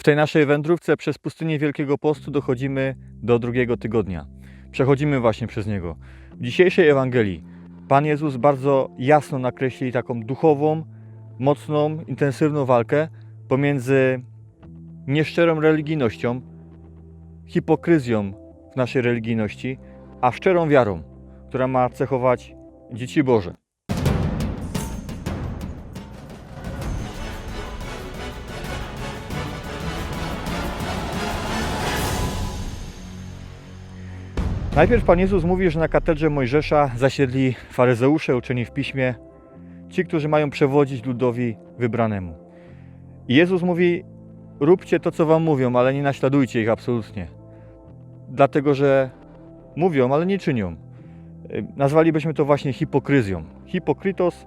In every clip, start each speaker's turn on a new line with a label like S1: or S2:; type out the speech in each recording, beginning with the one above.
S1: W tej naszej wędrówce przez pustynię Wielkiego Postu dochodzimy do drugiego tygodnia. Przechodzimy właśnie przez niego. W dzisiejszej Ewangelii Pan Jezus bardzo jasno nakreśli taką duchową, mocną, intensywną walkę pomiędzy nieszczerą religijnością, hipokryzją w naszej religijności, a szczerą wiarą, która ma cechować dzieci Boże. Najpierw Pan Jezus mówi, że na katedrze Mojżesza zasiedli faryzeusze uczeni w piśmie, ci, którzy mają przewodzić ludowi wybranemu. I Jezus mówi: Róbcie to, co wam mówią, ale nie naśladujcie ich absolutnie. Dlatego, że mówią, ale nie czynią. Nazwalibyśmy to właśnie hipokryzją. Hipokrytos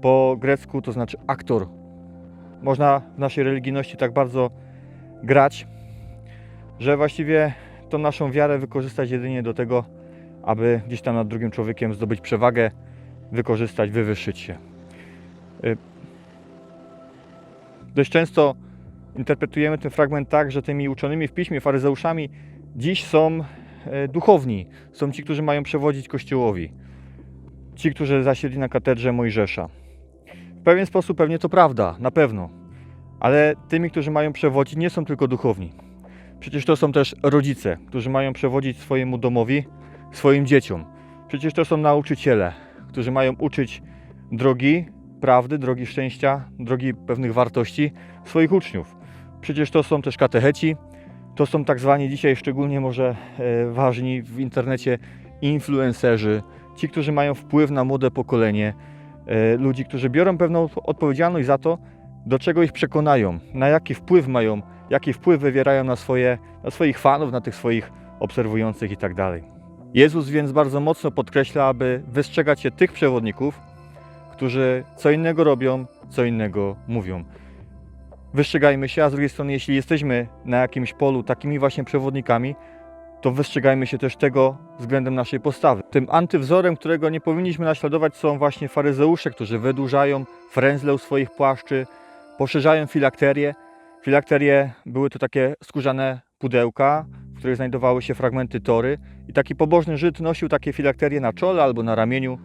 S1: po grecku to znaczy aktor. Można w naszej religijności tak bardzo grać, że właściwie tą naszą wiarę wykorzystać jedynie do tego, aby gdzieś tam nad drugim człowiekiem zdobyć przewagę, wykorzystać, wywyższyć się. Y, Dość często interpretujemy ten fragment tak, że tymi uczonymi w piśmie, faryzeuszami, dziś są e, duchowni, są ci, którzy mają przewodzić Kościołowi, ci, którzy zasiedli na katedrze Mojżesza. W pewien sposób pewnie to prawda, na pewno, ale tymi, którzy mają przewodzić, nie są tylko duchowni. Przecież to są też rodzice, którzy mają przewodzić swojemu domowi, swoim dzieciom. Przecież to są nauczyciele, którzy mają uczyć drogi prawdy, drogi szczęścia, drogi pewnych wartości swoich uczniów. Przecież to są też katecheci, to są tak zwani dzisiaj szczególnie może e, ważni w internecie influencerzy, ci, którzy mają wpływ na młode pokolenie, e, ludzi, którzy biorą pewną odpowiedzialność za to, do czego ich przekonają, na jaki wpływ mają, jaki wpływ wywierają na, swoje, na swoich fanów, na tych swoich obserwujących i tak. Jezus więc bardzo mocno podkreśla, aby wystrzegać się tych przewodników, którzy co innego robią, co innego mówią. Wystrzegajmy się, a z drugiej strony, jeśli jesteśmy na jakimś polu takimi właśnie przewodnikami, to wystrzegajmy się też tego względem naszej postawy. Tym antywzorem, którego nie powinniśmy naśladować, są właśnie faryzeusze, którzy wydłużają frędzle u swoich płaszczy, poszerzają filakterię. Filakterie były to takie skórzane pudełka, w których znajdowały się fragmenty tory i taki pobożny Żyd nosił takie filakterie na czole albo na ramieniu,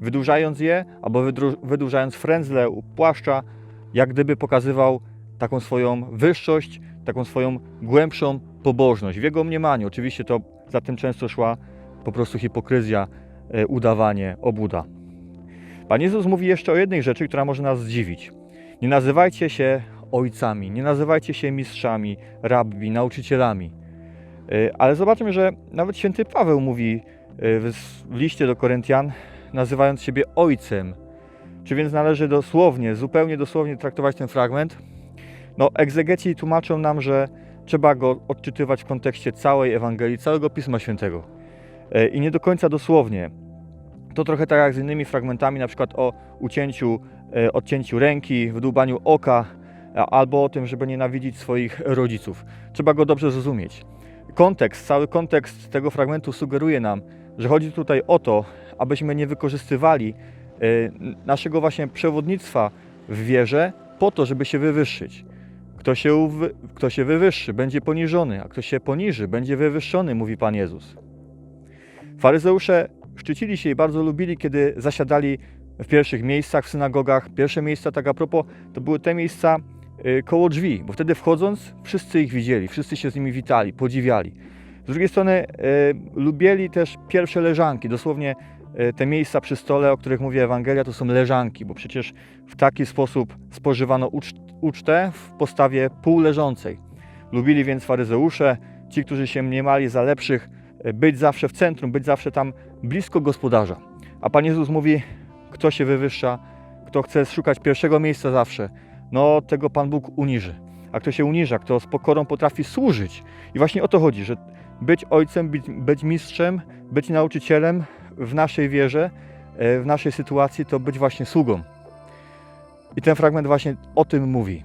S1: wydłużając je albo wydłużając frędzle u płaszcza, jak gdyby pokazywał taką swoją wyższość, taką swoją głębszą pobożność. W jego mniemaniu oczywiście to za tym często szła po prostu hipokryzja, e, udawanie, obuda. Pan Jezus mówi jeszcze o jednej rzeczy, która może nas zdziwić. Nie nazywajcie się ojcami, nie nazywajcie się mistrzami, rabbi, nauczycielami. E, Ale zobaczmy, że nawet święty Paweł mówi e, w liście do Koryntian, nazywając siebie ojcem. Czy więc należy dosłownie, zupełnie dosłownie traktować ten fragment? No, egzegeci tłumaczą nam, że trzeba go odczytywać w kontekście całej Ewangelii, całego Pisma Świętego. E, I nie do końca dosłownie. To trochę tak jak z innymi fragmentami, na przykład o ucięciu, odcięciu ręki, wydłubaniu oka, albo o tym, żeby nienawidzić swoich rodziców. Trzeba go dobrze zrozumieć. Kontekst, cały kontekst tego fragmentu sugeruje nam, że chodzi tutaj o to, abyśmy nie wykorzystywali e, naszego właśnie przewodnictwa w wierze po to, żeby się wywyższyć. Kto się, kto się wywyższy, będzie poniżony, a kto się poniży, będzie wywyższony, mówi Pan Jezus. Faryzeusze szczycili się i bardzo lubili, kiedy zasiadali w pierwszych miejscach w synagogach. Pierwsze miejsca, tak a propos, to były te miejsca y, koło drzwi, bo wtedy wchodząc, wszyscy ich widzieli, wszyscy się z nimi witali, podziwiali. Z drugiej strony y, lubili też pierwsze leżanki, dosłownie y, te miejsca przy stole, o których mówi Ewangelia, to są leżanki, bo przecież w taki sposób spożywano ucz- ucztę w postawie półleżącej. Lubili więc faryzeusze, ci, którzy się mniemali za lepszych, być zawsze w centrum, być zawsze tam blisko gospodarza. A Pan Jezus mówi, kto się wywyższa, kto chce szukać pierwszego miejsca zawsze, no tego Pan Bóg uniży. A kto się uniża, kto z pokorą potrafi służyć. I właśnie o to chodzi, że być ojcem, być, być mistrzem, być nauczycielem w naszej wierze, e, w naszej sytuacji, to być właśnie sługą. I ten fragment właśnie o tym mówi.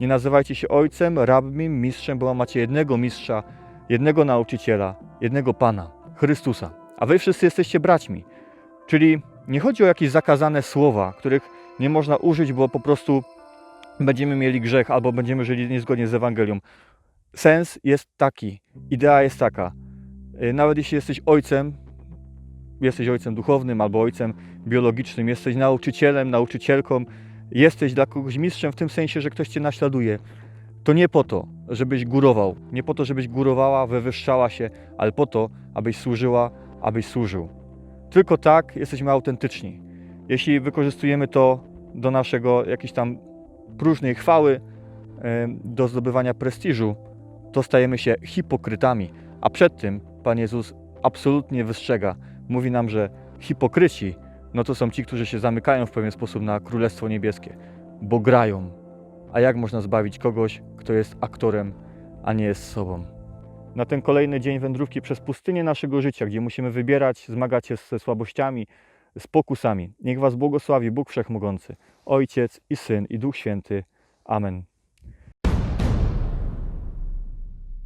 S1: Nie nazywajcie się ojcem, rabbim, mistrzem, bo macie jednego mistrza, jednego nauczyciela, jednego Pana, Chrystusa. A wy wszyscy jesteście braćmi. Czyli nie chodzi o jakieś zakazane słowa, których nie można użyć, bo po prostu będziemy mieli grzech albo będziemy żyli niezgodnie z Ewangelią. Sens jest taki, idea jest taka. Y, Nawet jeśli jesteś ojcem, jesteś ojcem duchownym albo ojcem biologicznym, jesteś nauczycielem, nauczycielką, jesteś dla kogoś mistrzem w tym sensie, że ktoś cię naśladuje. To nie po to, żebyś górował, nie po to, żebyś górowała, wywyższała się, ale po to, abyś służyła, abyś służył. Tylko tak jesteśmy autentyczni. Jeśli wykorzystujemy to do naszego jakiejś tam próżnej chwały, do zdobywania prestiżu, to stajemy się hipokrytami. A przed tym Pan Jezus absolutnie wystrzega. Mówi nam, że hipokryci no to są ci, którzy się zamykają w pewien sposób na Królestwo Niebieskie, bo grają. A jak można zbawić kogoś, kto jest aktorem, a nie jest sobą? Na ten kolejny dzień wędrówki przez pustynię naszego życia, gdzie musimy wybierać, zmagać się ze słabościami, z pokusami. Niech Was błogosławi Bóg Wszechmogący, Ojciec i Syn i Duch Święty. Amen.